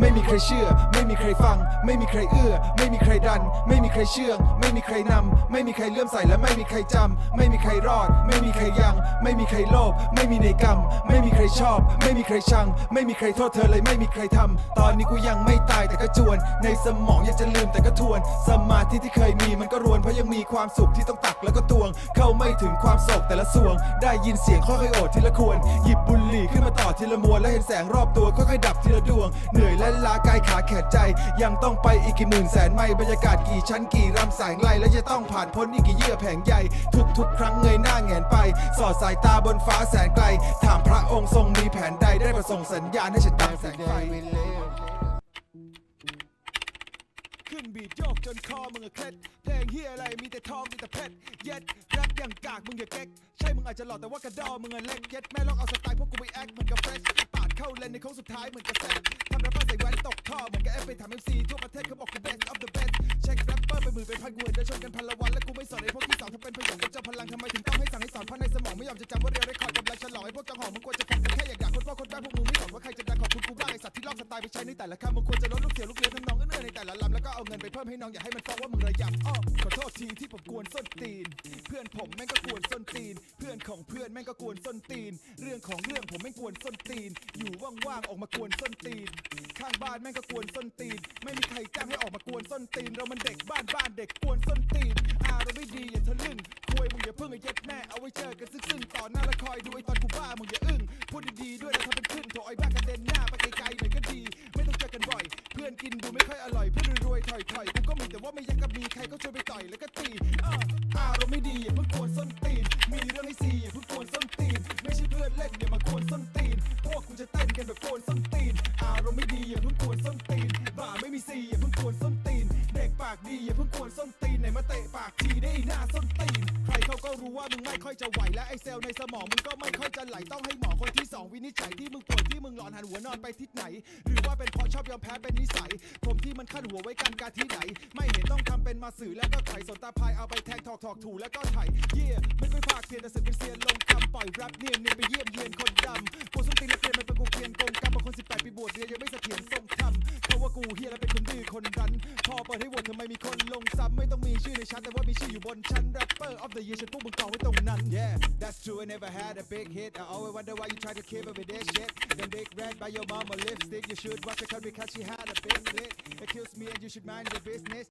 ไม่มีใครเชื่อ ไม่มีใครฟัง ไม่มีใครเอื้อ ไม่มีใครดัน ไม่มีใครเชื่อง ไม่มีใครนำ ไม่มีใครเลื่อมใสและไม่มีใครจำ ไม่มีใครรอด ไม่มีใครยัง ไม่มีใครโลภ ไม่มีในกรรม ไม่มีใครชอบ ไม่มีใครชัง ไม่มีใครโทษเธอเลยไม่มีใครทำ ตอนนี้กูยังไม่ตายแต่ก็จวน ในสมองอยากจะลืมแต่ก็ทวน สมาธิที่เคยมีมันก็รวนเพราะยังมีความสุขที่ต้องตักแล้วก็ตวง เข้าไม่ถึงความโศกแต่ละสวง ได้ยินเสียงค่อยๆโอดทีละควร หยิบบุหรี่ขึ้นมาต่อทีละมวนและเห็นแสงรอบตัวค่อยๆดับทีละดวงเหนื่อยและล้ากายขาแขนใจ ยังต้องไปอีกกี่หมื่นแสนไมล์บรรยากาศกี่ชั้นกี่รำแสงไล่และจะต้องผ่านพ้นอีกกี่เยื่อแผงใหญ่ ทุกๆ ครั้งเงยหน้าแงนไป สอดสายตาบนฟ้าแสนไกล ถามพระองค์ทรงมีแผนใดได้ประส่งสัญญาณให้ฉันตามแสงไฟขึ้นบีดโยกจนคอมึงอะเคล็ดเพลงเฮียอะไรมีแต่ทองมีแต่เพชรเย็ดแรปอย่างกากมึงอย่าเก๊กใช่มึงอาจจะหล่อแต่ว่ากระดอมึงอะเล็กเย็ดแม่ลองเอาสไตล์พวกกูไปแอคเหมือนกับเฟรชปาดเข้าเลนในโค้งสุดท้ายเหมือนกับแซดทำ ไปถามเอ็มซีทั่วประเทศเขาบอกกู best of the best เช็คแรปเปอร์ไปหมื่นเป็นพันกูเห็นเดินชนกันพันละวัน และกูไม่สอนไอ้พวกที่สองทำเป็นพยองเป็นเจ้าพลังทำไมถึงต้องให้สั่งให้สอนเพราะในสมองไม่ยอมจะจำว่าเรียวได้คอยกำลังฉลองไอ้พวกจังหองมึงควรจะฟังกันแค่อยากด่าคนพ่อคนแม่พวกมึงไม่สอนว่าใครจะดังขอบคุณกูบ้างไอ้สัตว์ที่ลอกสไตล์ไปใช้ในแต่ละคำมึงควรจะ ลดลูกเสียลูกเรือทำนองเอื้อในแต่ละลำแล้วก็เอาเงินไปเพิ่มให้น้องอย่าให้มันฟ้องว่ามึงระยำอ้อขอโทษทีที่ผมกวนส้นตีน เพื่อนผมแม่งก็กวนส้นตีน เพื่อนของเพื่อนแม่งก็กวนส้นตีน เรื่องของเรื่องผมแม่งกวนส้นตีน อยู่ว่างๆออกมากวนส้นตีน ข้างบ้านแม่งก็กวนส้นตีน ไม่มีใครจ้างให้ออกมากวนส้นตีน เรามันเด็กบ้านบ้านเด็กกวนส้นตีนอารมณ์ไม่ดีอย่าทะลึ่งควยมึงอย่าเพิ่งไอ้เย็ดแม่เอาไว้เจอกันซึ่งๆต่อหน้าแล้วคอยดูไอ้ตอนกูบ้ามึงอย่าอึ้งพูดดีๆด้วยนะทำเป็นขึ้นโถไอ้บ้ากระเด็นหน้าไปไกลๆหน่อยก็ ถอยถอยๆกูก็มีแต่ว่าไม่อยากกับมีใครก็ชวนไปต่อยแล้วก็ตี มึงไม่ค่อยจะไหวและไอเซลล์ในสมองมึงก็ไม่ค่อยจะไหลต้องให้หมอคนที่สองวินิจฉัยที่มึงป่วยที่มึงหลอนหันหัวนอนไปทิศไหน หรือว่าเป็นเพราะชอบยอมแพ้เป็นนิสัย ผมที่มันขั้นหัวไว้กันกาที่ไหน ไม่เห็นต้องทำเป็นมาสื่อแล้วก็ไถสนตาพายเอาไปแทงถอกถอกถูแล้วก็ไถเย่ไม่ค่อยภาคเพียนแต่สึกเป็นเซียนลงคำปล่อยแรปเนียนเนียนไปเยี่ยมเยียนคนดำกูส้นตีนและเปลี่ยนมันเป็นกูเพียนกงกรรมบางคน18ปีบวชเรียนยังไม่เสถียรทรง ว่ากูเฮียและเป็นคนดื้อคนรั้นพอเปิดให้โหวตทำไมมีคนลงซ้ำไม่ต้องมีชื่อในชั้นแต่ว่ามีชื่ออยู่บนชั้น rapper of the year ฉันพวกมึงกองไว้ตรงนั้น yeah that's true I never had a big hit I always wonder why you try to keep up with this shit them big red by your mama lipstick you should watch her cut because she had a big lit accuse me and you should mind your business